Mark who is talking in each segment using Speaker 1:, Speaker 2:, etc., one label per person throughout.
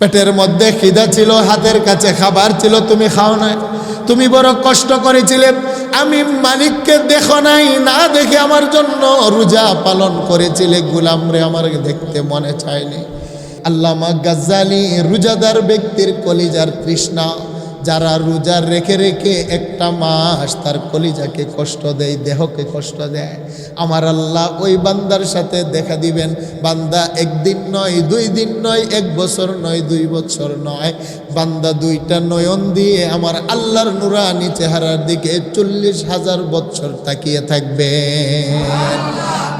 Speaker 1: পেটের মধ্যে খিদা ছিল, হাতের কাছে খাবার ছিল, তুমি খাও নাই। তুমি বড় কষ্ট করেছিলে, আমি মালিককে দেখো নাই, না দেখে আমার জন্য রোজা পালন করেছিলে, গুলাম রে আমার দেখতে মনে চায়নি। আল্লামা গাজ্জালি রোজাদার ব্যক্তির কলিজার তৃষ্ণা। যারা রোজা রেখে রেখে একটা মাস তার কলিজাকে কষ্ট দেয়, দেহকে কষ্ট দেয়। আমার আল্লাহ ওই বান্দার সাথে দেখা দিবেন। বান্দা একদিন নয়, দুই দিন নয়, এক বছর নয়, দুই বছর নয়। বান্দা দুইটা নয়ন দিয়ে আমার আল্লাহর নুরানি চেহারার দিকে চল্লিশ হাজার বছর তাকিয়ে থাকবে।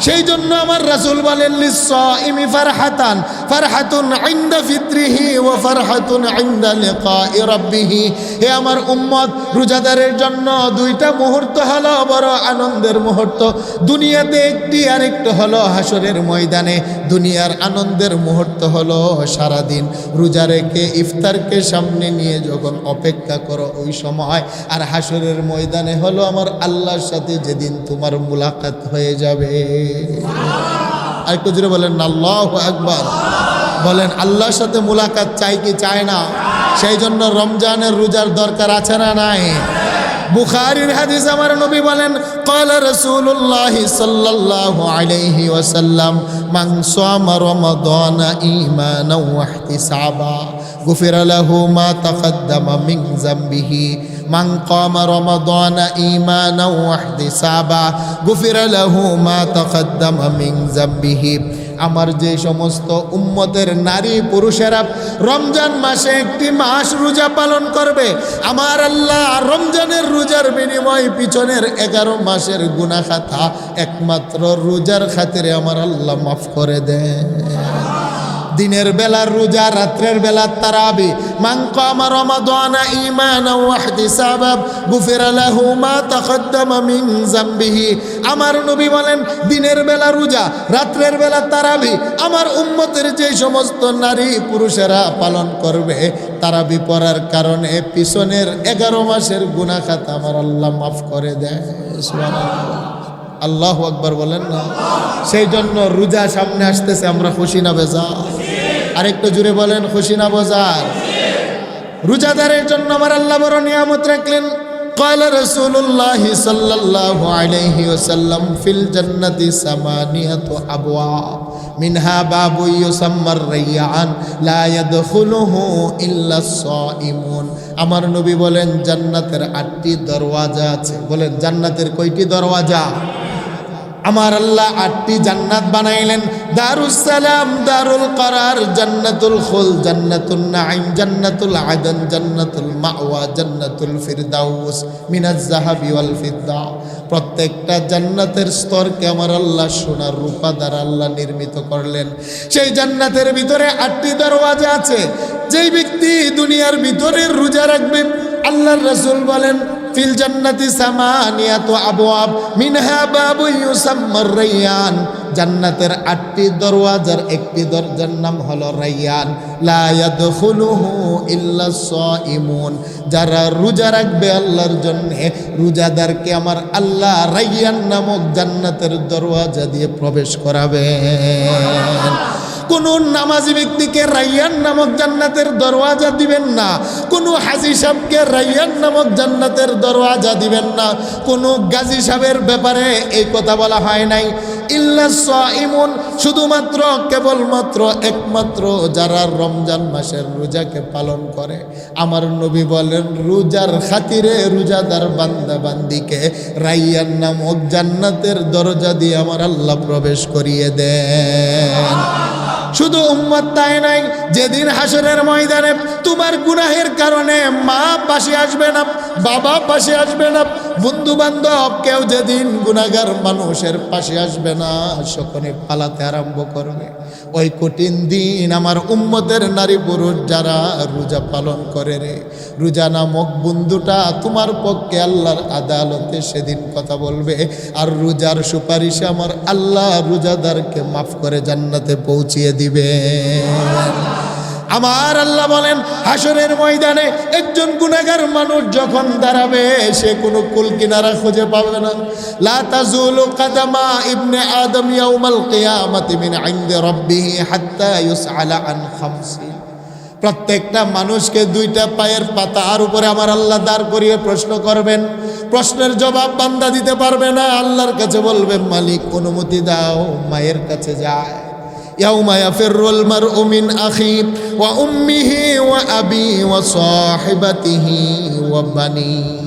Speaker 1: সেই জন্য আমার রাসূল বলেন লিসাইমি ফারহাতান, ফারহাতুন ইনদা ফিত্রিহি ওয়া ফারহাতুন ইনদা লিকাই রাব্বিহি। হে আমার উম্মত, রোজাদারের জন্য দুইটা মুহূর্ত হলো বড় আনন্দের মুহূর্ত। দুনিয়াতে একটি আর একটু হলো হাসরের ময়দানে। দুনিয়ার আনন্দের মুহূর্ত হলো সারাদিন। রোজা রেখে ইফতারকে সামনে নিয়ে যখন অপেক্ষা করো ওই সময়। আর হাসরের ময়দানে হলো আমার আল্লাহর সাথে যেদিন তোমার মুলাকাত হয়ে যাবে। আরেকটু জুড়ে বলেন আল্লাহ একবার বলেন আল্লাহর সাথে মুলাকাত চাই কি চায় না সেই জন্য রমজানের রোজার দরকার আছে না নাই বুখারীর হাদিস আমার নবী বলেন قال رسول الله صلى الله عليه وسلم من صام رمضان ايمانا واحتسابا غفر له ما تقدم من ذنبه من قام رمضان ايمانا واحتسابا غفر له ما تقدم من ذنبه আমার যে সমস্ত উম্মতের নারী পুরুষেরা রমজান মাসে একটি মাস রোজা পালন করবে আমার আল্লাহ রমজানের রোজার বিনিময় পিছনের এগারো মাসের গুনা খাতা একমাত্র রোজার খাতিরে আমার আল্লাহ মাফ করে দেয় দিনের বেলা, রোজা, রাত্রের বেলা তারাবি। মান কামা রমাদানা ঈমানা ওয়া ইহতিসাবাব গুফিরা লাহু মা তাকদ্দামা মিন যামবিহি আমার নবী বলেন, দিনের বেলা রোজা, রাত্রের বেলা তারাবি। আমার উম্মতের যে সমস্ত নারী পুরুষেরা পালন করবে, তারাবি পড়ার কারণে পিছনের এগারো মাসের গুনাহ খাতা আমার আল্লাহ মাফ করে দেয়। আল্লাহ আকবার বলেন না? সেই জন্য রোজা সামনে আসতেছে, আমরা খুশি না বেজা আরেকটু জুড়ে বলেন খুশি না বাজার রোজাদারের জন্য আমার আল্লাহ বড় নিয়ামত রাখলেন قال رسول الله صلى الله عليه وسلم في الجنة ثمانية أبواب منها باب يسمى الريان لا يدخله إلا الصائمون আমার নবী বলেন জান্নাতের আটটি দরওয়াজা আছে বলেন জান্নাতের কয়টি দরওয়াজা আমার আল্লাহ আটটি জান্নাত বানাইলেন। দারুস সালাম, দারুল করার, জান্নাতুল খুল জান্নাতুল নাইম জান্নাতুল আদন, জান্নাতুল মাওয়া, জান্নাতুল ফিরদাউস, মিনাজ জাহাবি ওয়াল প্রত্যেকটা জান্নাতের স্তরকে আমার আল্লাহ সোনার রূপা দ্বারা আল্লাহ নির্মিত করলেন। সেই জান্নাতের ভিতরে আটটি দরওয়াজা আছে। যেই ব্যক্তি দুনিয়ার ভিতরে রোজা রাখবে আল্লাহর রসুল বলেন, ফিল জান্নাতি সামানিয়াতু আবওয়াব, মিনহা বাবু ইউসাম্মার রাইয়ান জান্নাতের আটটি দরওয়াজার একটি দরজার নাম হলো রাইয়ান লা ইয়াদখুলুহু ইল্লা সাইমুন যারা রোজা রাখবে আল্লাহর জন্য, রোজাদারকে আমার আল্লাহ রাইয়ান নামক জান্নাতের দরওয়াজা দিয়ে প্রবেশ করাবেন। কোন নামাজি ব্যক্তিকে রাইয়ান নামক জান্নাতের দরওয়াজা দিবেন না। কোনো হাজি সাহেবকে রাইয়ান নামক জান্নাতের দরওয়াজা দিবেন না। কোনো গাজী সাহেবের ব্যাপারে এই কথা বলা হয় নাই। ইল্লা সাইমুন শুধুমাত্র কেবলমাত্র একমাত্র যারা রমজান মাসের রোজাকে পালন করে। আমার নবী বলেন, রোজার খাতিরে রোজাদার বান্দা বান্দিকে রাইয়ান নামক জান্নাতের দরজা দিয়ে আমার আল্লাহ প্রবেশ করিয়ে দেন। শুধু উম্মত তাই নাই, যেদিন হাসরের ময়দানে তোমার গুনাহের কারণে মা পাশে আসবে না, বাবা পাশে আসবে না বন্ধু বান্ধব কেউ যেদিন গুনাগার মানুষের পাশে আসবে না, সকলে পালাতে আরম্ভ করবে। ওই কঠিন দিন আমার উম্মতের নারী পুরুষ যারা রোজা পালন করে রে, রোজা নামক বন্ধুটা তোমার পক্ষে আল্লাহর আদালতে সেদিন কথা বলবে। আর রোজার সুপারিশে আমার আল্লাহ রোজাদারকে মাফ করে জান্নাতে পৌঁছিয়ে দিবে। আমার আল্লাহ বলেন হাসরের ময়দানে একজন গুনাগার মানুষ যখন দাঁড়াবে, সে কোনো কুল কিনারা খুঁজে পাবে না। আন প্রত্যেকটা মানুষকে দুইটা পায়ের পাতার উপরে আমার আল্লাহ দাঁড় করিয়ে প্রশ্ন করবেন। প্রশ্নের জবাব বান্দা দিতে পারবে না। আল্লাহর কাছে বলবে, মালিক, অনুমতি দাও, মায়ের কাছে যায়। يوم يفر المرء من أخيه وأمه وأبي وصاحبته وبنيه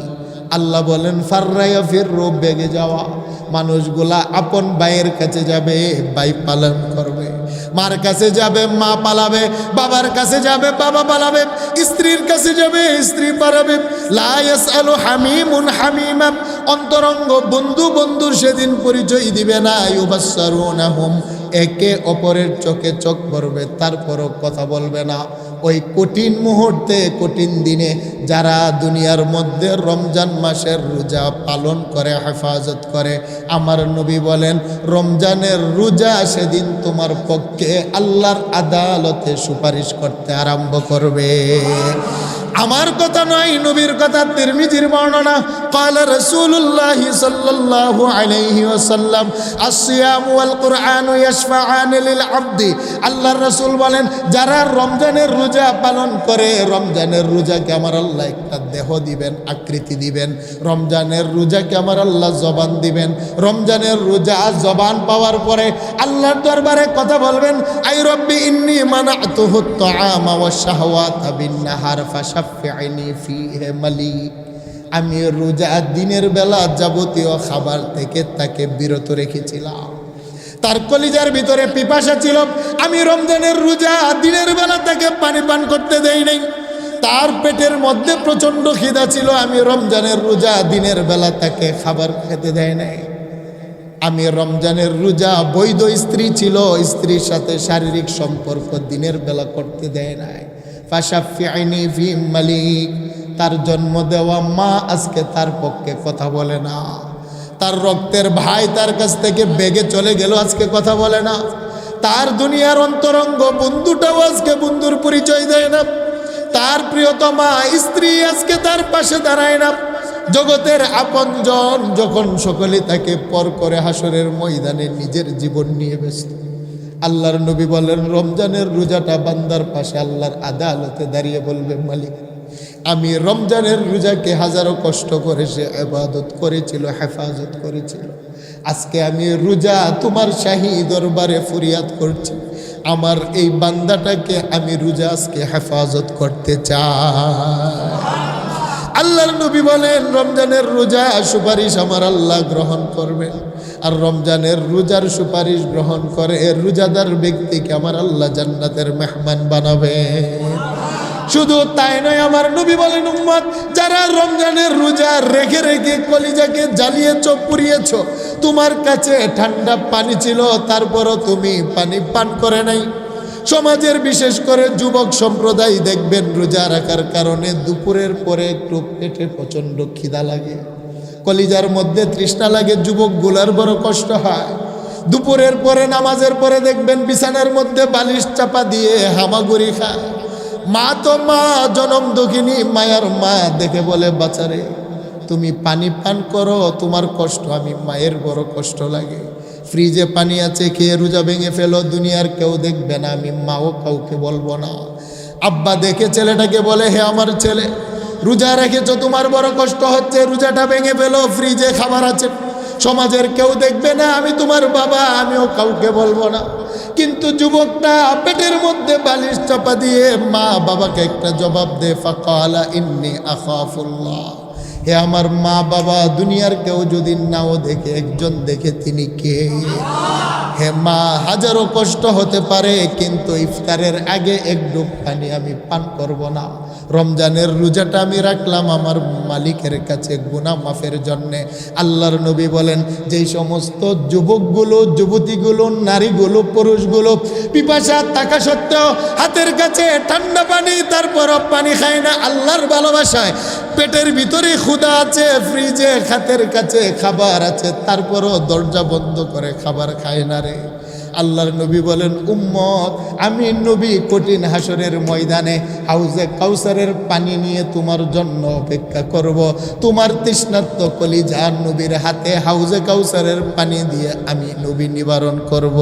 Speaker 1: আল্লাহ বলেন ফার্রাইয়া ফির রূপ বেগে যাওয়া মানুষগুলা আপন ভাইয়ের কাছে যাবে ভাই পালন করবে মার কাছে যাবে মা পালাবে বাবার কাছে যাবে বাবা পালাবে স্ত্রীর কাছে যাবে স্ত্রী পালাবে লায়াস আলু হামিমুন হামিমা অন্তরঙ্গ বন্ধু বন্ধুর সেদিন পরিচয় দিবে না ইউবাসারুনাহুম একে অপরের চোখে চোখ পড়বে তারপরও কথা বলবে না। ওই কঠিন মুহূর্তে, কঠিন দিনে যারা দুনিয়ার মধ্যে রমজান মাসের রোজা পালন করে, হেফাজত করে, আমার নবী বলেন, রমজানের রোজা সেদিন তোমার পক্ষে আল্লাহর আদালতে সুপারিশ করতে আরম্ভ করবে। আমার কথা নয় নবীর কথা তিরমিজির বর্ণনা قال رسول الله صلى الله عليه وسلم الصيام والقرآن يشفعان للعبد আল্লাহর রাসূল বলেন যারা রমজানের রোজা পালন করে রমজানের রোজাকে আমার আল্লাহ একটা দেহ দিবেন আকৃতি দিবেন রমজানের রোজাকে আমার আল্লাহ জবান দিবেন রমজানের রোজা জবান পাওয়ার পরে আল্লাহর দরবারে কথা বলবেন আই রব্বি ইন্নি মানাতুহু আত-তাআমা ওয়াশ শাহওয়াতা বিন-নাহার ফাশাফি'নি ফীহি মালিক। আমি রোজা দিনের বেলা যাবতীয় খাবার থেকে তাকে বিরত রেখেছিলাম। তার কলিজার ভিতরে পিপাসা ছিল। আমি রমজানের রোজা দিনের বেলা তাকে পানি পান করতে দেই নাই। তার পেটের মধ্যে প্রচণ্ড খিদা ছিল। আমি রমজানের রোজা দিনের বেলা তাকে খাবার খেতে দেয় নাই। আমি রমজানের রোজা বৈধ স্ত্রী ছিল। স্ত্রীর সাথে শারীরিক সম্পর্ক দিনের বেলা করতে দেয় নাই। ফাশাফিআইনি ফি মালিক, তার জন্ম দেওয়া মা আজকে তার পক্ষে কথা বলে না। তার রক্তের ভাই তার কাছ থেকে বেগে চলে গেল, আজকে কথা বলে না। তার দুনিয়ার অন্তরঙ্গ বন্ধুটাও আজকে বন্ধুর পরিচয় দেয় না। তার প্রিয়তমা স্ত্রী আজকে তার পাশে দাঁড়ায় না। জগতের আপনজন যখন সকলে তাকে পর করে হাসরের ময়দানে নিজের জীবন নিয়ে ব্যস্ত। আল্লাহর নবী বলেন, রমজানের রোজাটা বান্দার পাশে আল্লাহর আদালতে দাঁড়িয়ে বলবে, মালিক, আমি রমজানের রোজাকে হাজারো কষ্ট করে সে আবাদত করেছিল, হেফাজত করেছিল। আজকে আমি রোজা তোমার শাহী দরবারে ফরিয়াদ করছি। আমার এই বান্দাটাকে আমি রোজা আজকে হেফাজত করতে চাই। আল্লাহর নবী বলেন, রমজানের রোজা সুপারিশ আমার আল্লাহ গ্রহণ করবে। আর রমজানের রোজার সুপারিশ গ্রহণ করে এর রোজাদার ব্যক্তিকে আমার আল্লাহ জান্নাতের মেহমান বানাবে। শুধু তাই নয়, আমার নবী বলেন, উম্মত, যারা রমজানের রোজা রেখে রেখে কলিজাকে জ্বালিয়েছ, পুড়িয়েছ, তোমার কাছে ঠান্ডা পানি ছিল, তারপরও তুমি পানি পান করে নাই। সমাজের বিশেষ করে যুবক সম্প্রদায় দেখবেন রোজা রাখার কারণে দুপুরের পরে একটু পেটে প্রচণ্ড খিদা লাগে। কলিজার মধ্যে তৃষ্ণা লাগে, যুবকগুলার বড় কষ্ট হয়। দুপুরের পরে, নামাজের পরে দেখবেন বিছানার মধ্যে বালিশ চাপা দিয়ে হামাগুড়ি খায়। মা তো মা, জনম দক্ষিণী মায়ার মা দেখে বলে, বাচারে, তুমি পানি পান করো, তোমার কষ্ট, আমি মায়ের বড় কষ্ট লাগে। ফ্রিজে পানি আছে, খেয়ে রোজা ভেঙে ফেলো, দুনিয়ার কেউ দেখবে না, আমি মাও কাউকে বলব না। আব্বা দেখে ছেলেটাকে বলে, হে আমার ছেলে, রোজা রেখেছো, তোমার বড় কষ্ট হচ্ছে, রোজাটা ভেঙে ফেলো, ফ্রিজে খাবার আছে। সমাজের কেউ দেখবে না, আমি তোমার বাবা, আমিও কাউকে বলব না। কিন্তু যুবকটা পেটের মধ্যে বালিশ চাপা দিয়ে, মা, বাবাকে একটা জবাব দে, ফাকালা ইন্নি আখাফুল্লাহ। হে আমার মা বাবা দুনিয়ার কেউ যদি নাও দেখে একজন দেখে তিনি কে? হে মা, হাজারো কষ্ট হতে পারে, কিন্তু ইফতারের আগে এক ডুব পানি আমি পান করব না। রমজানের রোজাটা আমি রাখলাম আমার মালিকের কাছে গুনা মাফের জন্যে। আল্লাহর নবী বলেন, যেই সমস্ত যুবকগুলো, যুবতীগুলো, নারীগুলো, পুরুষগুলো পিপাসা থাকা সত্ত্বেও হাতের কাছে ঠান্ডা পানি, তারপর পানি খায় না, আল্লাহর ভালোবাসায় পেটের ভিতরে ক্ষুদা আছে ফ্রিজে হাতের কাছে খাবার আছে, তারপরও দরজা বন্ধ করে খাবার খায় না রে। আল্লাহর নবী বলেন, উম্মত, আমি নবী কঠিন হাসরের ময়দানে হাউজে কাউসারের পানি নিয়ে তোমার জন্য অপেক্ষা করব। তোমার তৃষ্ণাত্ম কলিজার নবীর হাতে হাউজে কাউসারের পানি দিয়ে আমি নবী নিবারণ করব।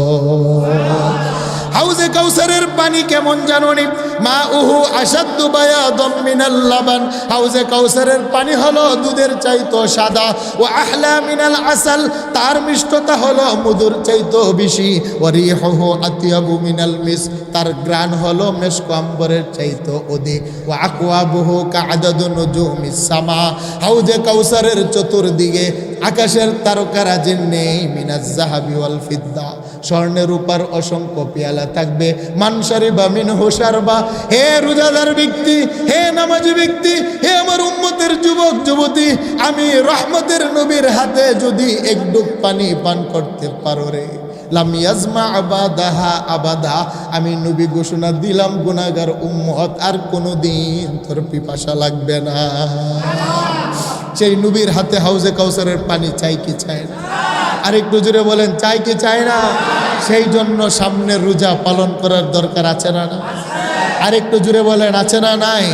Speaker 1: হাউজে কাউসারের পানি কেমন জানোনি? মা উহু আসাদ্দু বায়াদম মিনাল লাবান। হাউজে কাউসারের পানি হলো দুধের চাইতো সাদা। ও আহলা মিনাল আসাল, তার মিষ্টতা হলো মধুর চাইতো বেশি। ও রিহু আতিয়াবু মিনাল মিস, তার গ্রান হলো মেশক আম্বরের চাইতো অধিক ও আকওয়াবুহু কাআদাদু নুজুমিস সামা। হাউজে কাউসারের চতুর্দিকে আকাশের তারকারাজের নেই মিনাজ জাহাবি ওয়াল ফিদ্দা। স্বর্ণের উপর অসংখ্য পেয়ালা থাকবে। মানসারি বা মিন হোসার বা হে রোজাদার ব্যক্তি, হে নামাজি ব্যক্তি, হে আমার উম্মতের যুবক, যুবতী, আমি রহমতের নবীর হাতে যদি এক ডুব পানি পান করতে পারো রে। লাম ইয়াজমা আবাদাহা আবাদা। আমি নবী ঘোষণা দিলাম গুনাগার উম্মত আর কোনো দিন তোর পিপাসা লাগবে না। সেই নবীর হাতে হাউজে কাউসারের পানি চাই কি চায় না? আর একটু জোরে বলেন, চাই কি চায় না? সেই জন্য সামনে রোজা পালন করার দরকার আছে না না আর একটু জুড়ে বলেন, আছে না নাই?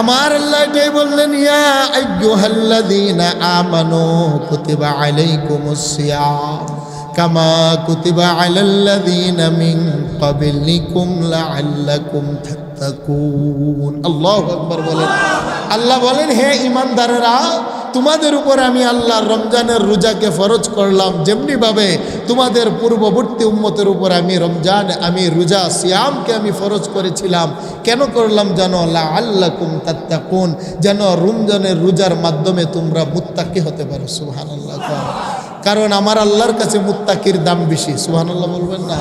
Speaker 1: আমার এটাই বললেন, ইয়া আইয়ুহাল্লাযীনা আমানু কুতিবা আলাইকুমুস সিয়াম। কামা কুতিবা আলাল্লাযীনা মিন ক্বাবলিকুম লাআল্লাকুম তাত্তাকুন। আল্লাহু আকবার বলেন। আল্লাহ বলেন, হে ইমানদারেরা, তোমাদের উপর আমি আল্লাহ রমজানের রোজাকে ফরজ করলাম। যেমনিভাবে তোমাদের পূর্ববর্তী উম্মতের উপর আমি রমজান, আমি রোজা, সিয়ামকে আমি ফরজ করেছিলাম। কেন করলাম জানো? লা আল্লাহ কুম তাত্তাকুন। যেন রমজানের রোজার মাধ্যমে তোমরা মুত্তাকি হতে পারো। সুহান আল্লাহ কারণ আমার আল্লাহর কাছে মুত্তাকির দাম বেশি। সুহান আল্লাহ বলবেন না?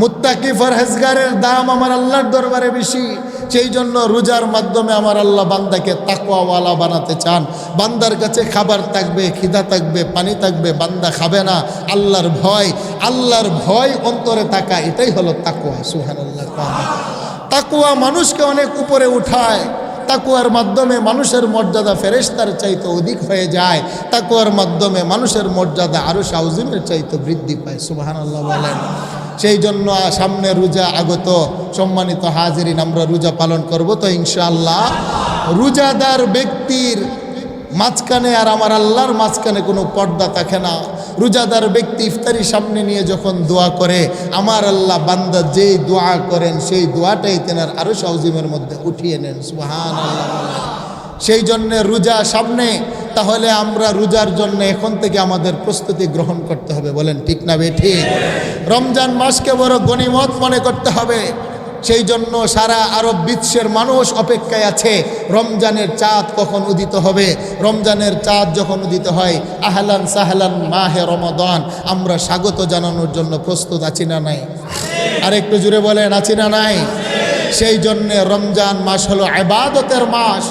Speaker 1: মুত্তাকি ফরহেজগারের দাম আমার আল্লাহর দরবারে বেশি। সেই জন্য রোজার মাধ্যমে আমার আল্লাহ বান্দাকে তাকওয়াওয়ালা বানাতে চান। বান্দার কাছে খাবার থাকবে, খিদা থাকবে, পানি থাকবে, বান্দা খাবে না। আল্লাহর ভয় আল্লাহর ভয় অন্তরে থাকা, এটাই হলো তাকুয়া সুহান আল্লাহ তাকুয়া মানুষকে অনেক উপরে উঠায়। তাকুয়ার মাধ্যমে মানুষের মর্যাদা ফেরেস্তার চাইতে অধিক হয়ে যায়। তাকুয়ার মাধ্যমে মানুষের মর্যাদা আরও সাউজিমের চাইতে বৃদ্ধি পায় সুবাহান আল্লাহ বলেন। সেই জন্য সামনে রোজা আগত সম্মানিত হাজিরিন, আমরা রোজা পালন করব তো ইনশাআল্লাহ। রোজাদার ব্যক্তির মাঝখানে আর আমার আল্লাহর মাঝখানে কোনো পর্দা থাকে না। রোজাদার ব্যক্তি ইফতারি সামনে নিয়ে যখন দোয়া করে, আমার আল্লাহ বান্দা যেই দোয়া করেন, সেই দোয়াটাই তেনার আরও সাউজিমের মধ্যে উঠিয়ে নেন সুহান আল্লাহ সেই জন্যে রোজা সামনে তাহলে আমরা রোজার জন্য এখন থেকে আমাদের প্রস্তুতি গ্রহণ করতে হবে, বলেন ঠিক না বে ঠিক? রমজান মাসকে বড় গণিমত মনে করতে হবে। সেই জন্য সারা আরব বিশ্বের মানুষ অপেক্ষায় আছে, রমজানের চাঁদ কখন উদিত হবে? রমজানের চাঁদ যখন উদিত হয়, আহলান সাহলান মাহে রমদান, আমরা স্বাগত জানানোর জন্য প্রস্তুত আছি না নাই? আর একটু জুড়ে বলেন, আছি না নাই? সেই জন্যে রমজান মাস হলো আবাদতের মাস।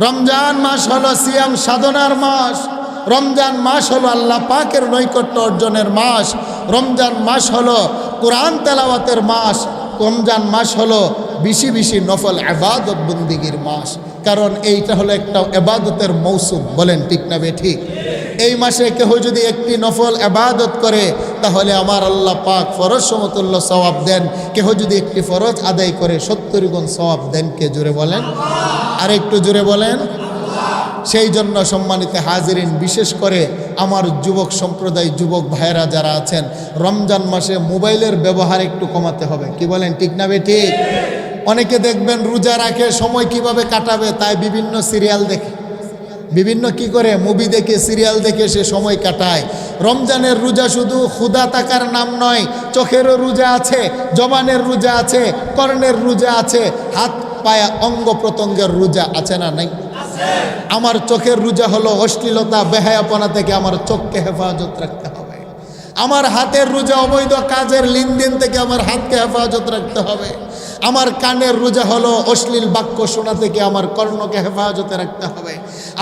Speaker 1: রমজান মাস হলো সিয়াম সাধনার মাস। রমজান মাস হলো আল্লাহ পাকের নৈকট্য অর্জনের মাস। রমজান মাস হলো কোরআন তেলাওয়াতের মাস। রমজান মাস হলো বেশি বেশি নফল আবাদত বন্দিগির মাস। কারণ এইটা হলো একটা এবাদতের মৌসুম। বলেন ঠিক না বে ঠিক? এই মাসে কেহ যদি একটি নফল আবাদত করে, তাহলে আমার আল্লাহ পাক ফরজ সমতুল্য সওয়াব দেন। কেহ যদি একটি ফরজ আদায় করে, সত্তর গুণ সওয়াব দেন কে জুড়ে বলেন? আর একটু জুড়ে বলেন। সেই জন্য সম্মানিত হাজিরিন, বিশেষ করে আমার যুবক সম্প্রদায়, যুবক ভাইয়েরা যারা আছেন, রমজান মাসে মোবাইলের ব্যবহার একটু কমাতে হবে। কি বলেন, ঠিক না বে ঠিক? অনেকে দেখবেন রোজা রাখে, সময় কীভাবে কাটাবে, তাই বিভিন্ন সিরিয়াল দেখে। বিভিন্ন কি করে? মুভি দেখে সিরিয়াল দেখে সে সময় কাটায়। রমজানের রোজা শুধু ক্ষুদা তাকার নাম নয়, চোখেরও রোজা আছে, জবানের রোজা আছে, কর্ণের রোজা আছে, হাত পায়া অঙ্গ প্রত্যঙ্গের রোজা আছে না নাই? আমার চোখের রোজা হলো অশ্লীলতা, বেহায়াপনা থেকে আমার চোখকে হেফাজত রাখতে হবে। আমার হাতের রোজা অবৈধ কাজের লেনদেন থেকে আমার হাতকে হেফাজত রাখতে হবে। আমার কানের রোজা হলো অশ্লীল বাক্য শোনা থেকে আমার কর্ণকে হেফাজতে রাখতে হবে।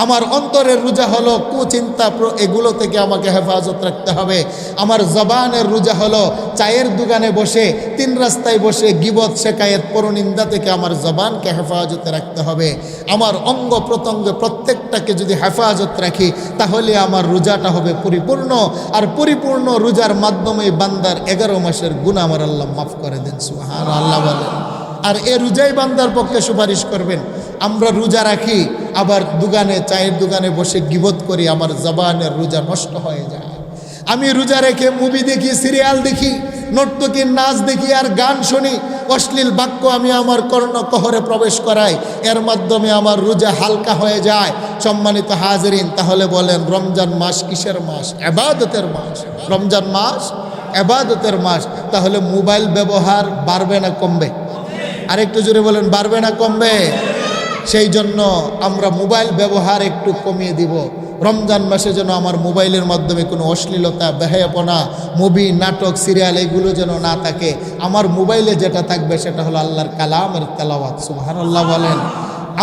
Speaker 1: আমার অন্তরের রোজা হলো কুচিন্তা এগুলো থেকে আমাকে হেফাজত রাখতে হবে। আমার জবানের রোজা হলো চায়ের দোকানে বসে, তিন রাস্তায় বসে গিবত শেখায়েত পরনিন্দা থেকে আমার জবানকে হেফাজতে রাখতে হবে। আমার অঙ্গ প্রত্যঙ্গ প্রত্যেকটাকে যদি হেফাজত রাখি, তাহলে আমার রোজাটা হবে পরিপূর্ণ। আর পরিপূর্ণ রোজার মাধ্যমে বান্দার এগারো মাসের গুণ আমার আল্লাহ মাফ করে দেন সুহান আল্লাহ বলেন। আর এ রোজাই বান্দার পক্ষে সুপারিশ করবেন। আমরা রোজা রাখি, আবার দোকানে, চায়ের দোকানে বসে গিবত করি, আমার জবানের রোজা নষ্ট হয়ে যায়। আমি রোজা রেখে মুভি দেখি, সিরিয়াল দেখি, নর্তকীর নাচ দেখি আর গান শুনি, অশ্লীল বাক্য আমি আমার কর্ণ কহরে প্রবেশ করাই, এর মাধ্যমে আমার রোজা হালকা হয়ে যায়। সম্মানিত হাজরিন, তাহলে বলেন, রমজান মাস কিসের মাস? এবাদতের মাস। রমজান মাস এবাদতের মাস। তাহলে মোবাইল ব্যবহার বাড়বে না কমবে? আরেকটু জোরে বলেন, বাড়বে না কমবে? সেই জন্য আমরা মোবাইল ব্যবহার একটু কমিয়ে দিব। রমজান মাসে যেন আমার মোবাইলের মাধ্যমে কোনো অশ্লীলতা, বেহায়াপনা, মুভি, নাটক, সিরিয়াল, এগুলো যেন না থাকে। আমার মোবাইলে যেটা থাকবে সেটা হলো আল্লাহর কালামের তেলাওয়াত সুবাহান আল্লাহ বলেন।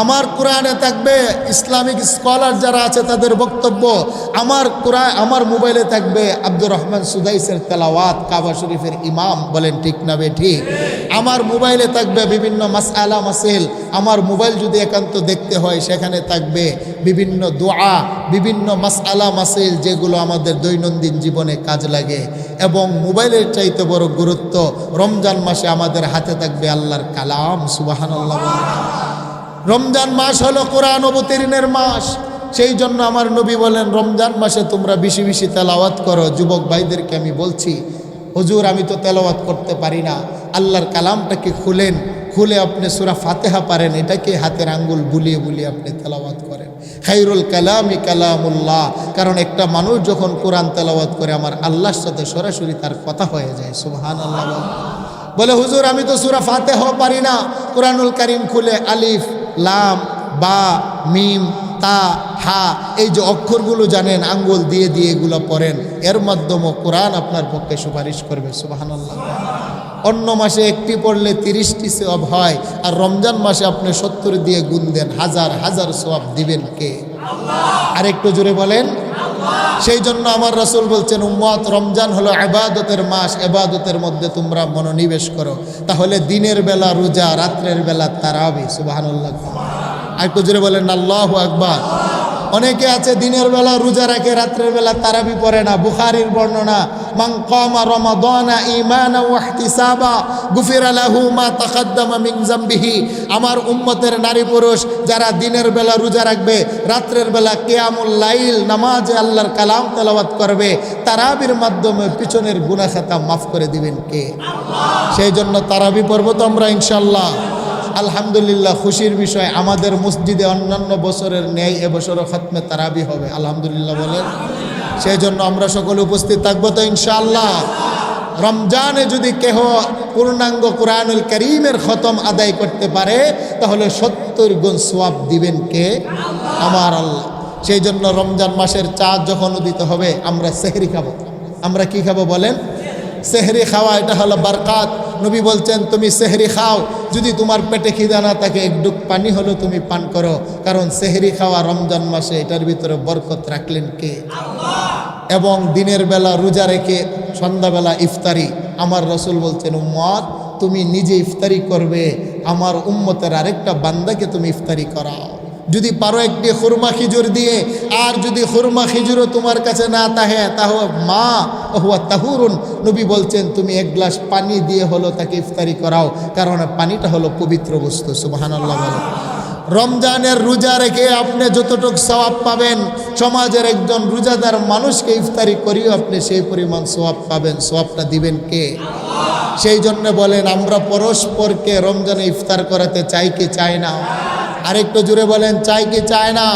Speaker 1: আমার কোরআনে থাকবে ইসলামিক স্কলার যারা আছে তাদের বক্তব্য। আমার কোরআন আমার মোবাইলে থাকবে আব্দুর রহমান সুদাইসের তেলাওয়াত, কাবা শরীফের ইমাম, বলেন ঠিক না বে ঠিক আমার মোবাইলে থাকবে বিভিন্ন মাসআলা মাসিল আমার মোবাইল যদি একান্ত দেখতে হয়, সেখানে থাকবে বিভিন্ন দোয়া, বিভিন্ন মাসআলা মাসিল যেগুলো আমাদের দৈনন্দিন জীবনে কাজ লাগে। এবং মোবাইলের চাইতে বড় গুরুত্ব রমজান মাসে আমাদের হাতে থাকবে আল্লাহর কালাম সুবাহান আল্লাহ রমজান মাস হলো কোরআন অবতীর্ণের মাস। সেই জন্য আমার নবী বলেন, রমজান মাসে তোমরা বেশি বেশি তেলাওয়াত করো। যুবক ভাইদেরকে আমি বলছি, হুজুর, আমি তো তেলাওয়াত করতে পারি না। আল্লাহর কালামটাকে খুলেন। খুলে আপনি সুরা ফাতেহা পারেন। এটাকে হাতের আঙ্গুল বুলিয়ে বুলিয়ে আপনি তেলাওয়াত করেন। খাইরুল কালামি কালামুল্লাহ। কারণ একটা মানুষ যখন কোরআন তেলাওয়াত করে, আমার আল্লাহর সাথে সরাসরি তার কথা হয়ে যায়। সুবহান আল্লাহ বলে, হুজুর, আমি তো সুরা ফাতেহ পারি না। কোরআনুল করিম খুলে আলিফ লাম, বা, মিম, তা, হা, এই যে অক্ষরগুলো জানেন, আঙ্গুল দিয়ে দিয়ে এগুলো পড়েন, এর মাধ্যমে কোরআন আপনার পক্ষে সুপারিশ করবে, সুবাহানাল্লাহ। অন্য মাসে একটি পড়লে তিরিশটি সোয়াব হয়, আর রমজান মাসে আপনি সত্তর দিয়ে গুন দেন, হাজার হাজার সোয়াব দিবেন কে? আর একটু জোরে বলেন সেই জন্য আমার রসুল বলছেন, উম্মত, রমজান হলো এবাদতের মাস এবাদতের মধ্যে তোমরা মনোনিবেশ করো। তাহলে দিনের বেলা রোজা, রাত্রের বেলা তারাবি, সুবাহানুল্লাহ। আর জোরে বলেন, আল্লাহ আকবার। অনেকে আছে দিনের বেলা রোজা রাখে, রাত্রের বেলা তারাবি পড়ে না, বুখারির বর্ণনা। মান কামা রমাদানা ঈমানা ওয়া ইহতিসাবা গুফিরা লাহু মা তাকাদ্দামা মিন যামবিহি আমার উম্মতের নারী পুরুষ যারা দিনের বেলা রোজা রাখবে রাত্রের বেলা কিয়ামুল লাইল নামাজে আল্লাহর কালাম তেলাওয়াত করবে তারাবির মাধ্যমে পিছনের গুনাহ খাতা মাফ করে দিবেন কে? সেই জন্য তারাবি পড়ব তো আমরা ইনশাআল্লাহ। আলহামদুলিল্লাহ খুশির বিষয় আমাদের মসজিদে অন্যান্য বছরের ন্যায় এবছরও খতমে তারাবি হবে। আলহামদুলিল্লাহ বলেন। সেই জন্য আমরা সকলে উপস্থিত থাকব তো ইনশাআল্লাহ। রমজানে যদি কেহ পূর্ণাঙ্গ কোরআনুল করিমের খতম আদায় করতে পারে, তাহলে সত্তর গুণ সোয়াব দিবেন কে? আমার আল্লাহ। সেই জন্য রমজান মাসের চা যখন উদিত হবে, আমরা সেহরি খাব। আমরা কি খাব বলেন? সেহরি খাওয়া, এটা হলো বারকাত। নবী বলছেন, তুমি সেহরি খাও। যদি তোমার পেটে খিদা না থাকে একডুক পানি হলো তুমি পান করো। কারণ সেহরি খাওয়া রমজান মাসে এটার ভিতরে বরকত রাখলেন কে? এবং দিনের বেলা রোজা রেখে সন্ধ্যাবেলা ইফতারি। আমার রসুল বলছেন উম্মত তুমি নিজে ইফতারি করবে। আমার উম্মতের আরেকটা বান্দাকে তুমি ইফতারি করাও। যদি পারো একটি খুরমা খিজুর দিয়ে, আর যদি খুরমা খিজুরও তোমার কাছে না তাহে তাহ মা ওহুয়া তাহুরুন। নবী বলছেন, তুমি এক গ্লাস পানি দিয়ে হলো তাকে ইফতারি করাও। কারণ পানিটা হলো পবিত্র বস্তু। সুবাহান আল্লাহ রমজানের রোজা রেখে আপনি যতটুকু সবাব পাবেন, সমাজের একজন রোজাদার মানুষকে ইফতারি করিও আপনি সেই পরিমাণ সবাব পাবেন। স্বভাবটা দিবেন কে? সেই জন্য বলেন, আমরা পরস্পরকে রমজানে ইফতার করাতে চাই কি চাই না? আরেকটু জুড়ে বলেন, চাই কি চায় না?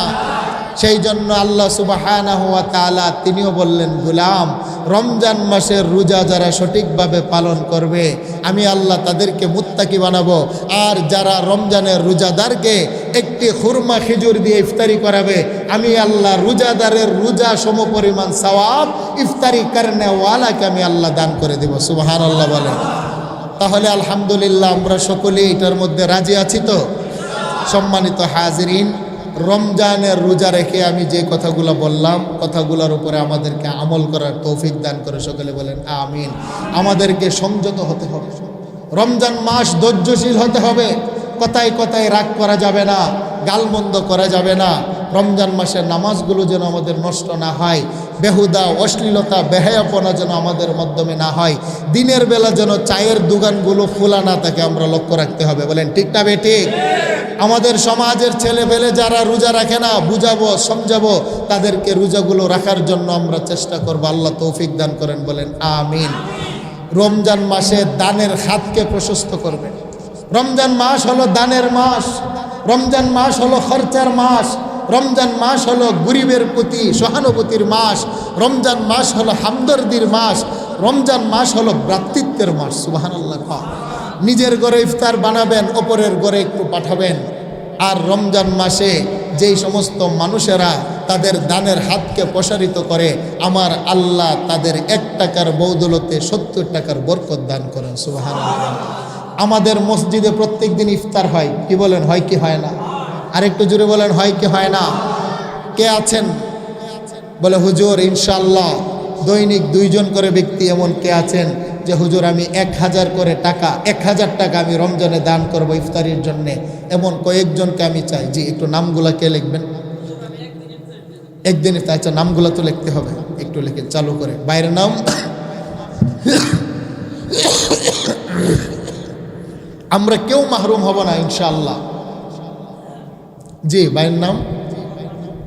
Speaker 1: সেই জন্য আল্লাহ সুবাহানা হুয়া তালা তিনিও বললেন, গুলাম, রমজান মাসের রোজা যারা সঠিকভাবে পালন করবে, আমি আল্লাহ তাদেরকে মুত্তাকি বানাবো। আর যারা রমজানের রোজাদারকে একটি খুরমা খেজুর দিয়ে ইফতারি করাবে, আমি আল্লাহ রোজাদারের রোজা সমপরিমাণ সওয়াব ইফতারি কারণে ওয়ালাকে আমি আল্লাহ দান করে দেব। সুবাহান আল্লাহ বলেন। তাহলে আলহামদুলিল্লাহ আমরা সকলেই এটার মধ্যে রাজি আছি তো? সম্মানিত হাজরিন রমজানের রোজা রেখে আমি যে কথাগুলো বললাম, কথাগুলোর উপরে আমাদেরকে আমল করার তৌফিক দান করে সকলে বলেন, আমিন। আমাদেরকে সংযত হতে হবে। রমজান মাস ধৈর্যশীল হতে হবে। কথায় কথায় রাগ করা যাবে না, গালমন্দ করা যাবে না। রমজান মাসের নামাজগুলো যেন আমাদের নষ্ট না হয়, বেহুদা, অশ্লীলতা, বেহায়াপনা যেন আমাদের মাধ্যমে না হয়। দিনের বেলা যেন চায়ের দোকানগুলো খোলা না থাকে, আমরা লক্ষ্য রাখতে হবে। বলেন, ঠিক না বে আমাদের সমাজের ছেলে পেলে যারা রোজা রাখে না, বুঝাবো, সমঝাবো, তাদেরকে রোজাগুলো রাখার জন্য আমরা চেষ্টা করব। আল্লাহ তৌফিক দান করেন, বলেন আমিন। রমজান মাসে দানের হাতকে প্রশস্ত করবেন রমজান মাস হলো দানের মাস। রমজান মাস হলো খরচার মাস। রমজান মাস হলো গরিবের প্রতি সহানুভূতির মাস। রমজান মাস হলো হামদর্দির মাস। রমজান মাস হলো ভ্রাতৃত্বের মাস সুবাহান্লাহ নিজের ঘরে ইফতার বানাবেন ওপরের ঘরে একটু পাঠাবেন। আর রমজান মাসে যেই সমস্ত মানুষেরা তাদের দানের হাতকে প্রসারিত করে, আমার আল্লাহ তাদের এক টাকার বৌদলতে সত্তর টাকার বরকত দান করেন সুবাহান আমাদের মসজিদে প্রত্যেক দিন ইফতার হয়, কি বলেন, হয় কি হয় না? আরেকটু জুড়ে বলেন, হয় কি হয় না? কে আছেন? বলে, হুজুর ইনশাল্লাহ দৈনিক দুইজন করে ব্যক্তি এমন কে আছেন? যে হুজুর, আমি এক হাজার করে টাকা, এক হাজার টাকা আমি রমজানে দান করব ইফতারির জন্যে। এমন কয়েকজনকে আমি চাই। যে একটু নামগুলা কে লিখবেন? একদিন ইফতার আচ্ছা নামগুলো তো লিখতে হবে। একটু লিখে চালু করে। বাইরের নাম? আমরা কেউ মাহরুম হব না, ইনশাআল্লাহ। জি, বাইরের নাম?